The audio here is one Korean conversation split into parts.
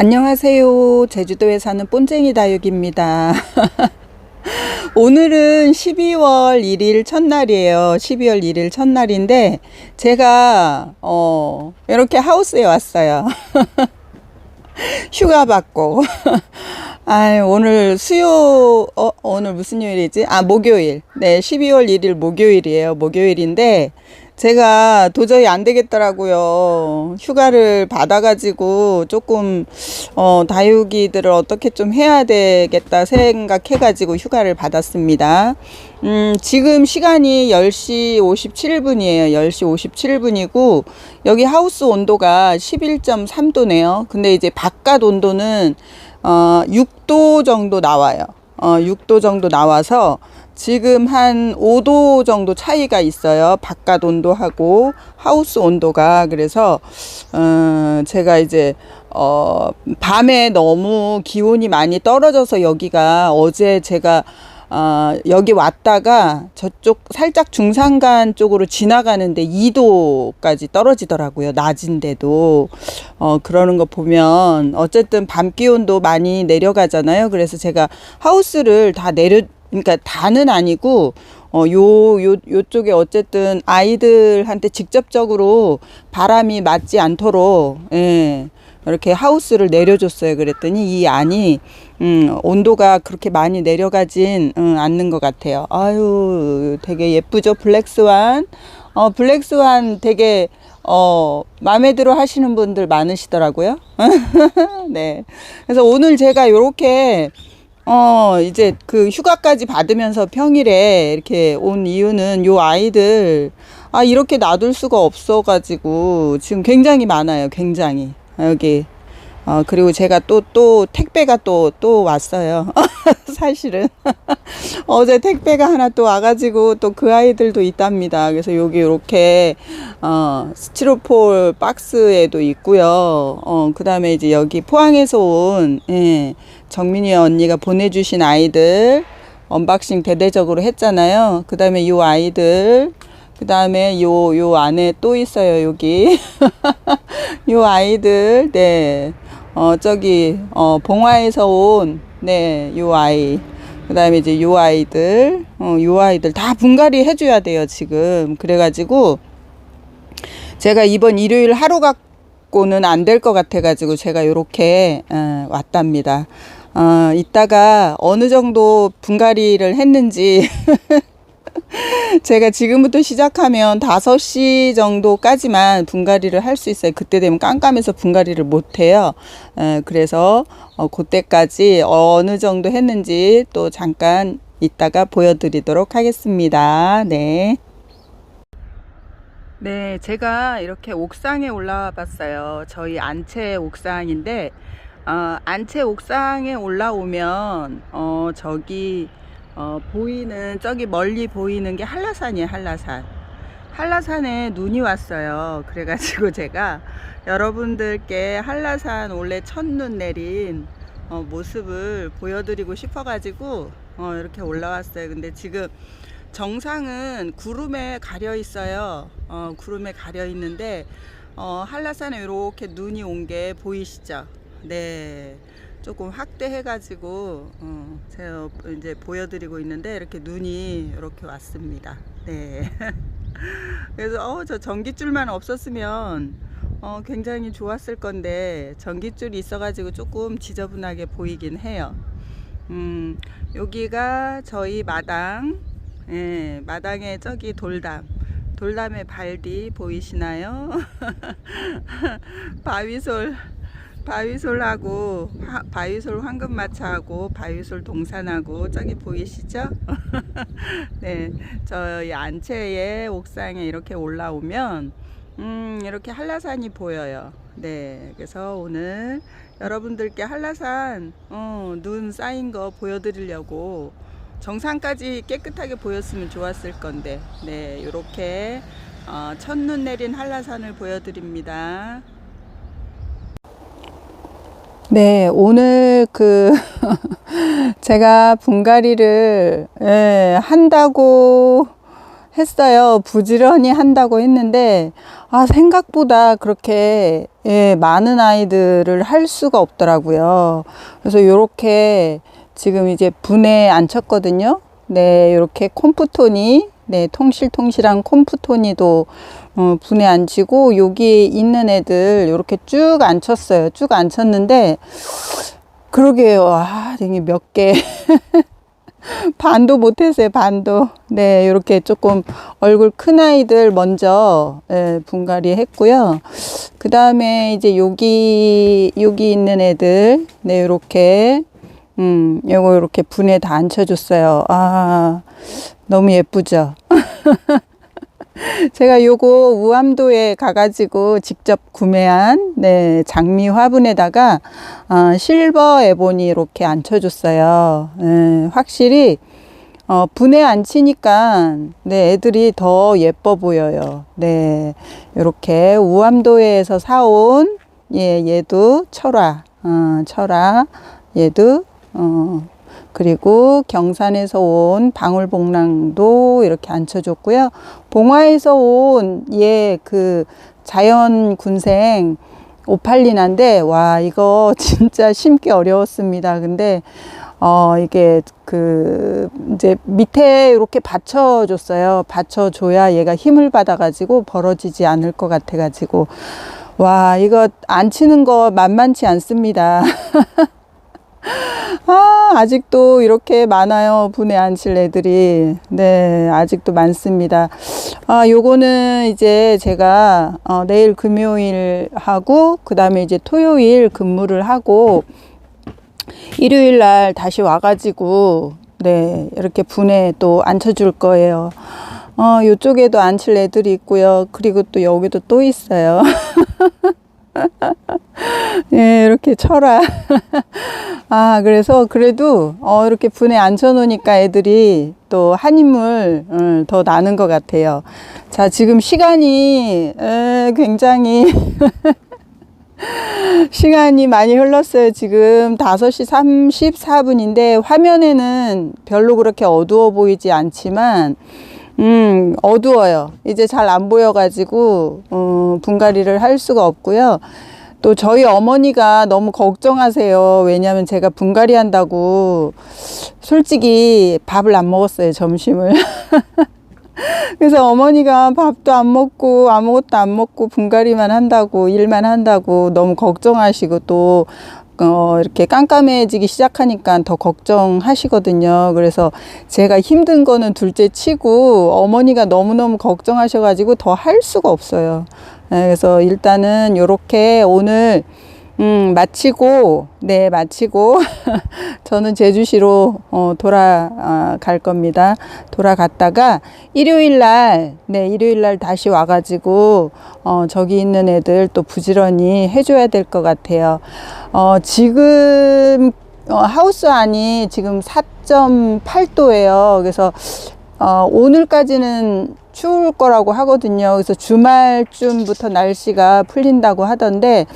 안녕하세요. 제주도에 사는 본쟁이 다육입니다. 오늘은 12월 1일 첫날이에요. 12월 1일 첫날인데 제가 어 이렇게 하우스에 왔어요. 휴가 받고. 아, 오늘 수요 어 오늘 무슨 요일이지? 아, 목요일. 네, 12월 1일 목요일이에요. 목요일인데 제가 도저히 안 되겠더라고요. 휴가를 받아가지고 조금, 어, 다육이들을 어떻게 좀 해야 되겠다 생각해가지고 휴가를 받았습니다. 음, 지금 시간이 10시 57분이에요. 10시 57분이고, 여기 하우스 온도가 11.3도네요. 근데 이제 바깥 온도는, 어, 6도 정도 나와요. 어, 6도 정도 나와서, 지금 한 5도 정도 차이가 있어요. 바깥 온도하고 하우스 온도가. 그래서, 어, 제가 이제, 어, 밤에 너무 기온이 많이 떨어져서 여기가 어제 제가 어, 여기 왔다가 저쪽 살짝 중산간 쪽으로 지나가는데 2도까지 떨어지더라고요. 낮인데도. 어, 그러는 거 보면 어쨌든 밤 기온도 많이 내려가잖아요. 그래서 제가 하우스를 다 내려, 그러니까 다는 아니고 어, 요, 요, 요쪽에 어쨌든 아이들한테 직접적으로 바람이 맞지 않도록, 예, 이렇게 하우스를 내려줬어요. 그랬더니 이 안이, 음, 온도가 그렇게 많이 내려가진 음, 않는 것 같아요. 아유, 되게 예쁘죠? 블랙스완. 어, 블랙스완 되게, 어, 마음에 들어 하시는 분들 많으시더라고요. 네. 그래서 오늘 제가 요렇게, 어, 이제 그 휴가까지 받으면서 평일에 이렇게 온 이유는 요 아이들, 아, 이렇게 놔둘 수가 없어가지고 지금 굉장히 많아요. 굉장히. 여기. 어, 그리고 제가 또, 또 택배가 또, 또 왔어요. 사실은. 어제 택배가 하나 또 와가지고 또 그 아이들도 있답니다. 그래서 여기 이렇게, 어, 스티로폴 박스에도 있고요. 어, 그 다음에 이제 여기 포항에서 온, 예, 정민이 언니가 보내주신 아이들, 언박싱 대대적으로 했잖아요. 그 다음에 요 아이들, 그 다음에 요, 요 안에 또 있어요, 여기. 요 아이들, 네. 어, 저기, 어, 봉화에서 온, 네, 요 아이. 그 다음에 이제 요 아이들, 어, 요 아이들 다 분갈이 해줘야 돼요, 지금. 그래가지고, 제가 이번 일요일 하루 갖고는 안 될 것 같아가지고, 제가 요렇게, 어, 왔답니다. 어, 이따가 어느 정도 분갈이를 했는지, 제가 지금부터 시작하면 5시 정도까지만 분갈이를 할 수 있어요. 그때 되면 깜깜해서 분갈이를 못 해요. 에, 그래서 어, 그때까지 어느 정도 했는지 또 잠깐 이따가 보여드리도록 하겠습니다. 네. 네, 제가 이렇게 옥상에 올라와 봤어요. 저희 안채 옥상인데, 어, 안채 옥상에 올라오면, 어, 저기, 어, 보이는, 저기 멀리 보이는 게 한라산이에요, 한라산. 한라산에 눈이 왔어요. 그래가지고 제가 여러분들께 한라산 원래 첫눈 내린 어, 모습을 보여드리고 싶어가지고 어, 이렇게 올라왔어요. 근데 지금 정상은 구름에 가려 있어요. 어, 구름에 가려 있는데 어, 한라산에 이렇게 눈이 온 게 보이시죠? 네. 조금 확대해가지고 어, 제가 이제 보여드리고 있는데 이렇게 눈이 이렇게 왔습니다. 네. 그래서 어, 저 전기줄만 없었으면 어, 굉장히 좋았을 건데 전기줄이 있어가지고 조금 지저분하게 보이긴 해요. 음, 여기가 저희 마당, 예, 마당에 저기 돌담. 돌담의 발뒤 보이시나요? 바위솔 바위솔하고 화, 바위솔 황금마차하고 바위솔 동산하고 저기 보이시죠? 네, 저희 안채의 옥상에 이렇게 올라오면 음, 이렇게 한라산이 보여요. 네, 그래서 오늘 여러분들께 한라산 어, 눈 쌓인 거 보여드리려고 정상까지 깨끗하게 보였으면 좋았을 건데, 네, 이렇게 어, 첫눈 내린 한라산을 보여드립니다. 네, 오늘 그 제가 분갈이를 예, 한다고 했어요. 부지런히 한다고 했는데, 아, 생각보다 그렇게, 예, 많은 아이들을 할 수가 없더라고요. 그래서 요렇게 지금 이제 분에 안 쳤거든요. 네, 요렇게 콤프톤이, 네, 통실통실한 콤프톤이도, 어, 분에 안 치고, 여기 있는 애들 요렇게 쭉안 쳤어요. 쭉안 쳤는데, 그러게요. 아, 되게 몇 개. 반도 못했어요, 반도. 네, 이렇게 조금 얼굴 큰 아이들 먼저 예, 분갈이 했고요. 그 다음에 이제 여기, 여기 있는 애들, 네, 요렇게, 음, 요거 이렇게 분에 다 앉혀줬어요. 아, 너무 예쁘죠? 제가 요거 우암도에 가가지고 직접 구매한 네 장미 화분에다가 어, 실버 에보니 이렇게 앉혀줬어요. 네, 확실히 어, 분에 앉히니까 네 애들이 더 예뻐 보여요. 네 이렇게 우암도에서 사온 예 얘도 철화 어, 철화 얘도 어, 그리고 경산에서 온 방울복랑도 이렇게 앉혀줬고요. 봉화에서 온 예 그 자연 군생 오팔리나인데 와 이거 진짜 심기 어려웠습니다. 근데 어 이게 그 이제 밑에 이렇게 받쳐줬어요. 받쳐줘야 얘가 힘을 받아가지고 벌어지지 않을 것 같아가지고 와 이거 안 치는 거 만만치 않습니다. 아, 아직도 이렇게 많아요. 분에 앉힐 애들이. 네, 아직도 많습니다. 아, 요거는 이제 제가 어, 내일 금요일 하고, 그 다음에 이제 토요일 근무를 하고, 일요일 날 다시 와가지고, 네, 이렇게 분에 또 앉혀줄 거예요. 어, 요쪽에도 앉힐 애들이 있고요. 그리고 또 여기도 또 있어요. 예, 이렇게 쳐라. 아, 그래서 그래도, 어, 이렇게 분에 앉혀놓으니까 애들이 또 한 인물, 음, 더 나는 것 같아요. 자, 지금 시간이, 에, 굉장히, 시간이 많이 흘렀어요. 지금 5시 34분인데, 화면에는 별로 그렇게 어두워 보이지 않지만, 음, 어두워요. 이제 잘 안 보여가지고, 어, 분갈이를 할 수가 없고요. 또 저희 어머니가 너무 걱정하세요. 왜냐면 제가 분갈이 한다고 솔직히 밥을 안 먹었어요. 점심을. 그래서 어머니가 밥도 안 먹고 아무것도 안 먹고 분갈이만 한다고 일만 한다고 너무 걱정하시고 또 어, 이렇게 깜깜해지기 시작하니까 더 걱정하시거든요. 그래서 제가 힘든 거는 둘째 치고 어머니가 너무너무 걱정하셔가지고 더 할 수가 없어요. 네, 그래서 일단은 요렇게 오늘 음, 마치고, 네, 마치고, 저는 제주시로, 어, 돌아갈 겁니다. 돌아갔다가, 일요일 날, 네, 일요일 날 다시 와가지고, 어, 저기 있는 애들 또 부지런히 해줘야 될 것 같아요. 어, 지금, 어, 하우스 안이 지금 4.8도예요. 그래서, 어, 오늘까지는 추울 거라고 하거든요. 그래서 주말쯤부터 날씨가 풀린다고 하던데,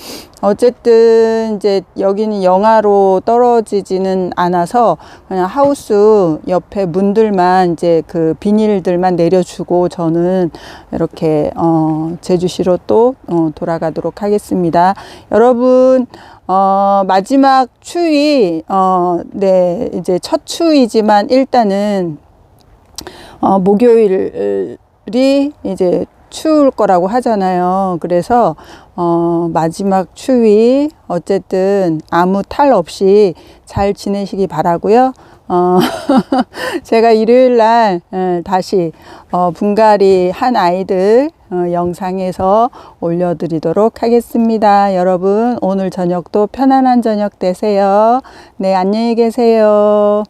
어쨌든 이제 여기는 영하로 떨어지지는 않아서 그냥 하우스 옆에 문들만 이제 그 비닐들만 내려주고 저는 이렇게 어 제주시로 또 어 돌아가도록 하겠습니다. 여러분 어 마지막 추위 어 네 이제 첫 추위지만 일단은 어 목요일 이 이제 추울 거라고 하잖아요. 그래서 어, 마지막 추위 어쨌든 아무 탈 없이 잘 지내시기 바라고요. 어, 제가 일요일 날 에, 다시 어, 분갈이 한 아이들 어, 영상에서 올려드리도록 하겠습니다. 여러분 오늘 저녁도 편안한 저녁 되세요. 네 안녕히 계세요.